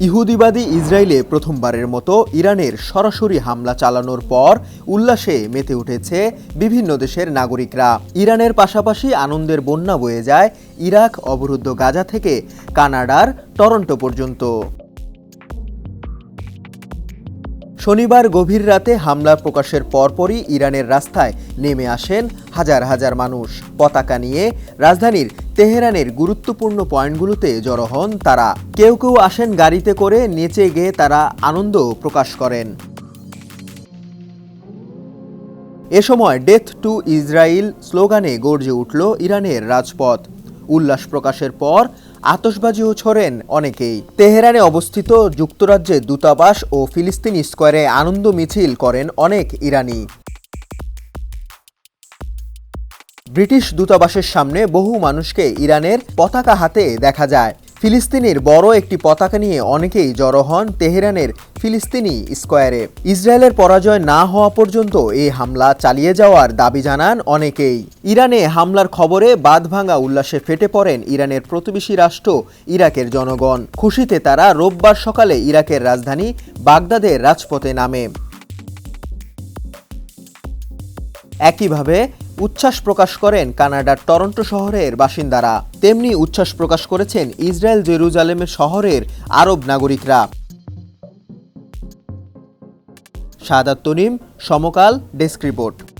ইহুদিবাদী ইসরায়েলে প্রথমবারের মতো ইরানের সরাসরি হামলা চালানোর পর উল্লাসে মেতে উঠেছে বিভিন্ন দেশের নাগরিকরা। ইরানের পাশাপাশি আনন্দের বন্যা বয়ে যায় ইরাক অবরুদ্ধ গাজা থেকে কানাডার টরন্টো পর্যন্ত। শনিবার গভীর রাতে হামলা প্রকাশের পরপরই ইরানের রাস্তায় নেমে আসেন হাজার হাজার মানুষ। পতাকা নিয়ে রাজধানীর তেহরানের গুরুত্বপূর্ণ পয়েন্টগুলোতে জড়ো হন তারা। কেউ কেউ আসেন গাড়িতে করে, নেচে গিয়ে তারা আনন্দ প্রকাশ করেন। এ সময় ডেথ টু ইসরায়েল স্লোগানে গর্জে উঠল ইরানের রাজপথ। উল্লাস প্রকাশের পর আতশবাজিও ছড়েন অনেকেই। তেহরানে অবস্থিত যুক্তরাজ্যের দূতাবাস ও ফিলিস্তিনি স্কোয়ারে আনন্দ মিছিল করেন অনেক ইরানি। ব্রিটিশ দূতাবাসের সামনে বহু মানুষকে ইরানের পতাকা হাতে দেখা যায়। ফিলিস্তিনির বড় একটি পতাকা নিয়ে অনেকেই জড়ো হন তেহরানের ফিলিস্তিনি স্কোয়ারে। ইসরায়েলের পরাজয় না হওয়া পর্যন্ত এই হামলা চালিয়ে যাওয়ার দাবি জানান অনেকেই। ইরানে হামলার খবরে বাঁধভাঙা উল্লাসে ফেটে পড়েন ইরানের প্রতিবেশী রাষ্ট্র ইরাকের জনগণ। খুশিতে তারা রোববার সকালে ইরাকের রাজধানী বাগদাদের রাজপথে নামে। একইভাবে উচ্ছ্বাস প্রকাশ করেন কানাডার টরন্টো শহরের বাসিন্দারা। তেমনি উচ্ছ্বাস প্রকাশ করেছেন ইসরায়েল জেরুজালেমের শহরের আরব নাগরিকরা। Sadat Tanim, Samakal, desk report.